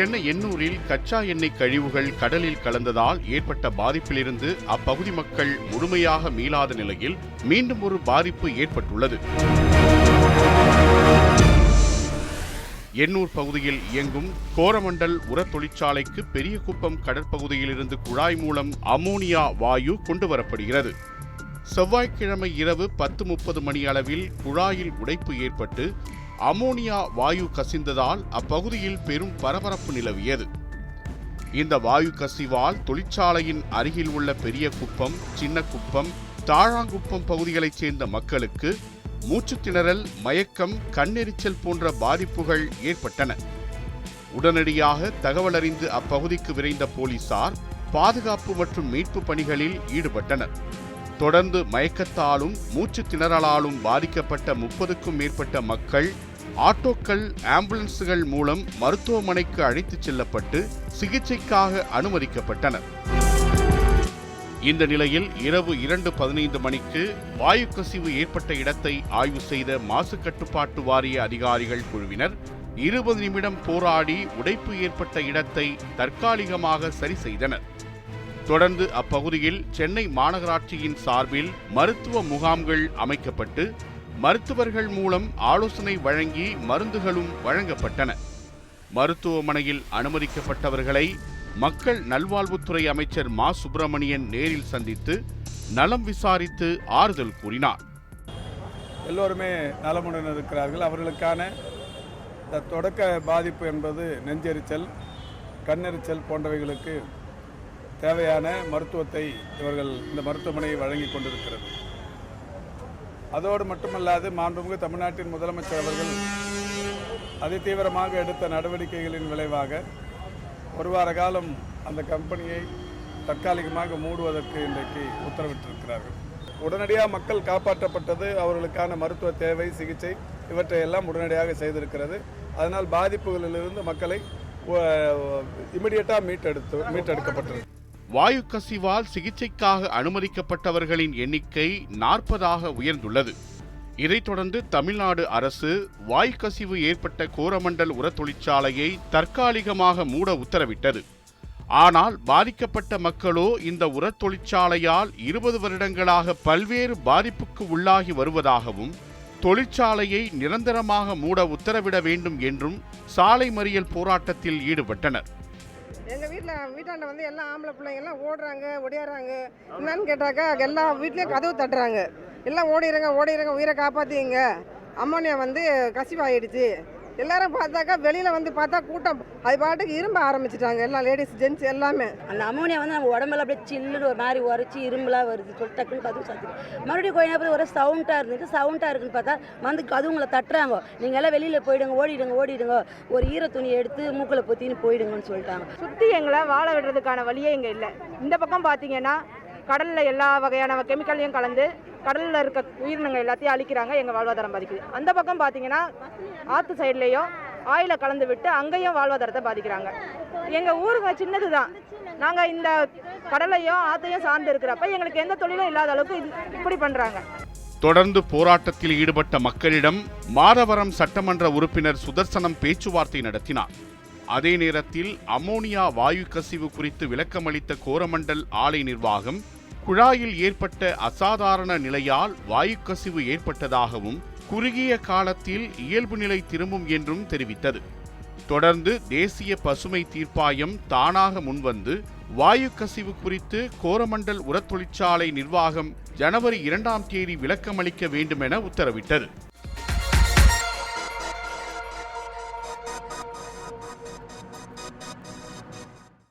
சென்னை எண்ணூரில் கச்சா எண்ணெய் கழிவுகள் கடலில் கலந்ததால் ஏற்பட்ட பாதிப்பிலிருந்து அப்பகுதி மக்கள் முழுமையாக மீளாத நிலையில் மீண்டும் ஒரு பாதிப்பு ஏற்பட்டுள்ளது. எண்ணூர் பகுதியில் இயங்கும் கோரமண்டல் உர தொழிற்சாலைக்கு பெரியகுப்பம் கடற்பகுதியிலிருந்து குழாய் மூலம் அமோனியா வாயு கொண்டுவரப்படுகிறது. செவ்வாய்க்கிழமை இரவு பத்து முப்பது மணி அளவில் குழாயில் உடைப்பு ஏற்பட்டு அமோனியா வாயு கசிந்ததால் அப்பகுதியில் பெரும் பரபரப்பு நிலவியது. இந்த வாயு கசிவால் தொழிற்சாலையின் அருகில் உள்ள பெரிய குப்பம் சின்ன குப்பம் தாழாங்குப்பம் பகுதிகளைச் சேர்ந்த மக்களுக்கு மூச்சுத்திணறல் மயக்கம் கண்ணெரிச்சல் போன்ற பாதிப்புகள் ஏற்பட்டன. உடனடியாக தகவல் அறிந்து அப்பகுதிக்கு விரைந்த போலீசார் பாதுகாப்பு மற்றும் மீட்பு பணிகளில் ஈடுபட்டனர். தொடர்ந்து மயக்கத்தாலும் மூச்சு திணறலாலும் பாதிக்கப்பட்ட முப்பதுக்கும் மேற்பட்ட மக்கள் ஆட்டோக்கள் ஆம்புலன்ஸ்கள் மூலம் மருத்துவமனைக்கு அழைத்துச் செல்லப்பட்டு சிகிச்சைக்காக அனுமதிக்கப்பட்டனர். இந்த நிலையில் இரவு இரண்டு பதினைந்து மணிக்கு வாயு கசிவு ஏற்பட்ட இடத்தை ஆய்வு செய்த மாசு கட்டுப்பாட்டு வாரிய அதிகாரிகள் குழுவினர் இருபது நிமிடம் போராடி உடைப்பு ஏற்பட்ட இடத்தை தற்காலிகமாக சரி செய்தனர். தொடர்ந்து அப்பகுதியில் சென்னை மாநகராட்சியின் சார்பில் மருத்துவ முகாம்கள் அமைக்கப்பட்டு மருத்துவர்கள் மூலம் ஆலோசனை வழங்கி மருந்துகளும் வழங்கப்பட்டன. மருத்துவமனையில் அனுமதிக்கப்பட்டவர்களை மக்கள் நல்வாழ்வுத்துறை அமைச்சர் மா. சுப்பிரமணியன் நேரில் சந்தித்து நலம் விசாரித்து ஆறுதல் கூறினார். எல்லோருமே நலமுடன் இருக்கிறார்கள். அவர்களுக்கான இந்த தொடக்க பாதிப்பு என்பது நெஞ்செரிச்சல் கண்ணெரிச்சல் போன்றவைகளுக்கு தேவையான மருத்துவத்தை இவர்கள் இந்த மருத்துவமனை வழங்கி கொண்டிருக்கிறது. அதோடு மட்டுமல்லாது மாண்புமிகு தமிழ்நாட்டின் முதலமைச்சர் அவர்கள் அதிதீவிரமாக எடுத்த நடவடிக்கைகளின் விளைவாக ஒரு வார காலம் அந்த கம்பெனியை தற்காலிகமாக மூடுவதற்கு இன்றைக்கு உத்தரவிட்டிருக்கிறார்கள். உடனடியாக மக்கள் காப்பாற்றப்பட்டது அவர்களுக்கான மருத்துவ தேவை சிகிச்சை இவற்றை எல்லாம் உடனடியாக செய்திருக்கிறது. அதனால் பாதிப்புகளிலிருந்து மக்களை இமிடியட்டாக மீட்டெடுத்து மீட்டெடுக்கப்பட்டிருக்கு. வாயு கசிவால் சிகிச்சைக்காக அனுமதிக்கப்பட்டவர்களின் எண்ணிக்கை நாற்பதாக உயர்ந்துள்ளது. இதைத் தொடர்ந்து தமிழ்நாடு அரசு வாயு கசிவு ஏற்பட்ட கோரமண்டல் உர தொழிற்சாலையை தற்காலிகமாக மூட உத்தரவிட்டது. ஆனால் பாதிக்கப்பட்ட மக்களோ இந்த உர தொழிற்சாலையால் இருபது வருடங்களாக பல்வேறு பாதிப்புக்கு உள்ளாகி வருவதாகவும் தொழிற்சாலையை நிரந்தரமாக மூட உத்தரவிட வேண்டும் என்றும் சாலை மறியல் போராட்டத்தில் ஈடுபட்டனர். எங்கள் வீட்டில் வீட்டாண்ட வந்து எல்லாம் ஆம்பளை பிள்ளைங்க எல்லாம் ஓடுறாங்க ஒடியாடுறாங்க. என்னன்னு கேட்டாக்கா எல்லா வீட்லேயும் கதவு தட்டுறாங்க. எல்லாம் ஓடிடுங்க ஓடிடுங்க உயிரை காப்பாற்றிங்க அம்மோனியா வந்து கசிவாயிடுச்சு. எல்லாரும் பார்த்தாக்கா வெளியில் வந்து பார்த்தா கூட்டம். அது பாட்டுக்கு இரும்ப ஆரம்பிச்சிட்டாங்க. எல்லாம் லேடிஸ் ஜென்ஸ் எல்லாமே. அந்த அமோனியா வந்து நம்ம உடம்புல அப்படியே சில்லுன்னு ஒரு மாதிரி உரைச்சி இரும்புலாம் வருது. சொல்லி டக்குன்னு கதவு சாத்தி மறுபடியும் கொஞ்ச நேரம் ஒரு சவுண்டாக இருந்துச்சு. சவுண்டாக இருக்குன்னு பார்த்தா வந்து கதவுங்களை தட்டுறாங்க. நீங்கள் எல்லாம் வெளியில் போயிடுங்க ஓடிடுங்க ஓடிடுங்க. ஒரு ஈர துணி எடுத்து மூக்கில் பொத்தின்னு போயிடுங்கன்னு சொல்லிட்டாங்க. சுற்றி எங்களை வாழ விடுறதுக்கான வழியே இங்கே இல்லை. இந்த பக்கம் பார்த்தீங்கன்னா கடலில் எல்லா வகையான கெமிக்கல்லையும் கலந்து கடலில் இருக்க உயிரினங்கள் எல்லாத்தையும் அழிக்கிறாங்க எங்கள் வாழ்வாதாரம் பாதிக்குது. அந்த பக்கம் பார்த்தீங்கன்னா ஆற்று சைட்லேயும் ஆயில கலந்து விட்டு அங்கேயும் வாழ்வாதாரத்தை பாதிக்கிறாங்க. எங்கள் ஊருங்க சின்னது தான் நாங்கள் இந்த கடலையும் ஆற்றையும் சார்ந்து இருக்கிறப்ப எங்களுக்கு எந்த தொழிலும் இல்லாத அளவுக்கு இப்படி பண்ணுறாங்க தொடர்ந்து போராட்டத்தில் ஈடுபட்ட மக்களிடம் மாதவரம் சட்டமன்ற உறுப்பினர் சுதர்சனம் பேச்சுவார்த்தை நடத்தினார். அதே நேரத்தில் அமோனியா வாயு கசிவு குறித்து விளக்கமளித்த கோரமண்டல் ஆலை நிர்வாகம் குழாயில் ஏற்பட்ட அசாதாரண நிலையால் வாயு கசிவு ஏற்பட்டதாகவும் குறுகிய காலத்தில் இயல்பு நிலை திரும்பும் என்றும் தெரிவித்தது. தொடர்ந்து தேசிய பசுமை தீர்ப்பாயம் தானாக முன்வந்து வாயு கசிவு குறித்து கோரமண்டல் உரத்தொழிற்சாலை நிர்வாகம் ஜனவரி இரண்டாம் தேதி விளக்கமளிக்க வேண்டுமென உத்தரவிட்டது.